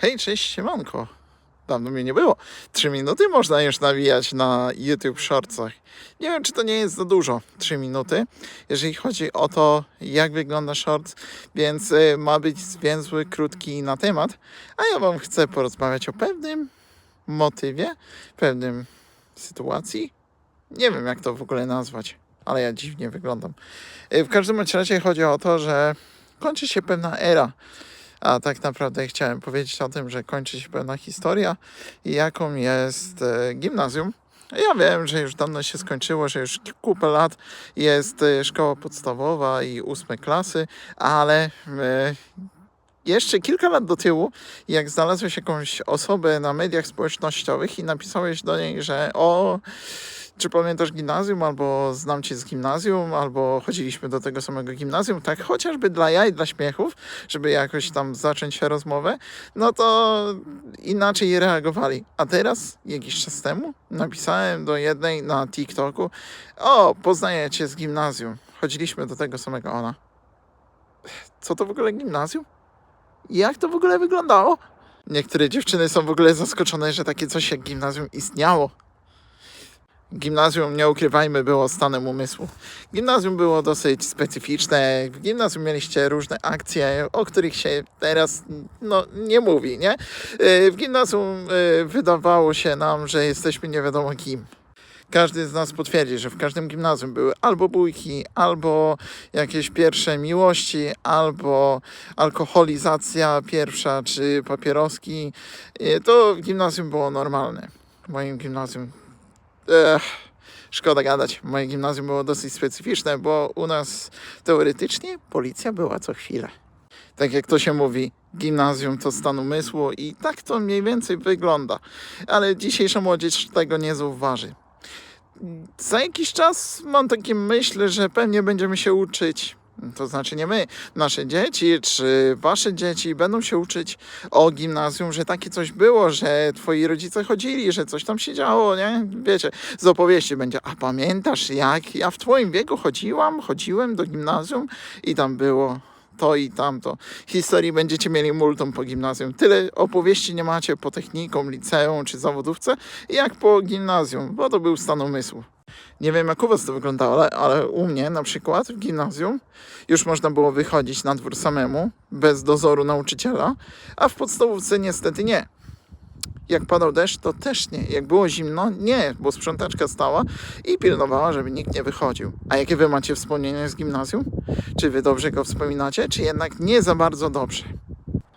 Hej, cześć, siemanko. Dawno mnie nie było. Trzy minuty można już nawijać na YouTube Shortsach. Nie wiem, czy to nie jest za dużo, trzy minuty, jeżeli chodzi o to, jak wygląda short, więc y, ma być zwięzły, krótki na temat, a ja Wam chcę porozmawiać o pewnym motywie, pewnym sytuacji. Nie wiem, jak to w ogóle nazwać, ale ja dziwnie wyglądam. Y, W każdym razie chodzi o to, że kończy się pewna era a tak naprawdę chciałem powiedzieć o tym, że kończy się pewna historia, jaką jest e, gimnazjum. Ja wiem, że już dawno się skończyło, że już kupę lat jest e, szkoła podstawowa i ósme klasy, ale e, jeszcze kilka lat do tyłu, jak znalazłeś jakąś osobę na mediach społecznościowych i napisałeś do niej, że o, czy pamiętasz gimnazjum, albo znam cię z gimnazjum, albo chodziliśmy do tego samego gimnazjum, tak chociażby dla jaj, dla śmiechów, żeby jakoś tam zacząć rozmowę, no to inaczej reagowali. A teraz, jakiś czas temu, napisałem do jednej na TikToku, o, poznaję cię z gimnazjum, chodziliśmy do tego samego ona. Co to w ogóle gimnazjum? Jak to w ogóle wyglądało? Niektóre dziewczyny są w ogóle zaskoczone, że takie coś jak gimnazjum istniało. Gimnazjum, nie ukrywajmy, było stanem umysłu. Gimnazjum było dosyć specyficzne. W gimnazjum mieliście różne akcje, o których się teraz no, nie mówi, nie? Yy, W gimnazjum yy, wydawało się nam, że jesteśmy nie wiadomo kim. Każdy z nas potwierdzi, że w każdym gimnazjum były albo bójki, albo jakieś pierwsze miłości, albo alkoholizacja pierwsza, czy papieroski. Yy, To w gimnazjum było normalne. W moim gimnazjum Ech, szkoda gadać. Moje gimnazjum było dosyć specyficzne, bo u nas teoretycznie policja była co chwilę. Tak jak to się mówi, gimnazjum to stan umysłu i tak to mniej więcej wygląda. Ale dzisiejsza młodzież tego nie zauważy. Za jakiś czas mam takie myśl, że pewnie będziemy się uczyć. To znaczy nie my, nasze dzieci czy wasze dzieci będą się uczyć o gimnazjum, że takie coś było, że twoi rodzice chodzili, że coś tam się działo, nie? Wiecie, z opowieści będzie, a pamiętasz jak ja w twoim wieku chodziłam, chodziłem do gimnazjum i tam było to i tamto. Historii będziecie mieli multum po gimnazjum. Tyle opowieści nie macie po technikum, liceum czy zawodówce, jak po gimnazjum, bo to był stan umysłu. Nie wiem, jak u Was to wyglądało, ale, ale u mnie na przykład w gimnazjum już można było wychodzić na dwór samemu, bez dozoru nauczyciela, a w podstawówce niestety nie. Jak padał deszcz, to też nie. Jak było zimno, nie, bo sprzątaczka stała i pilnowała, żeby nikt nie wychodził. A jakie Wy macie wspomnienia z gimnazjum? Czy Wy dobrze go wspominacie, czy jednak nie za bardzo dobrze?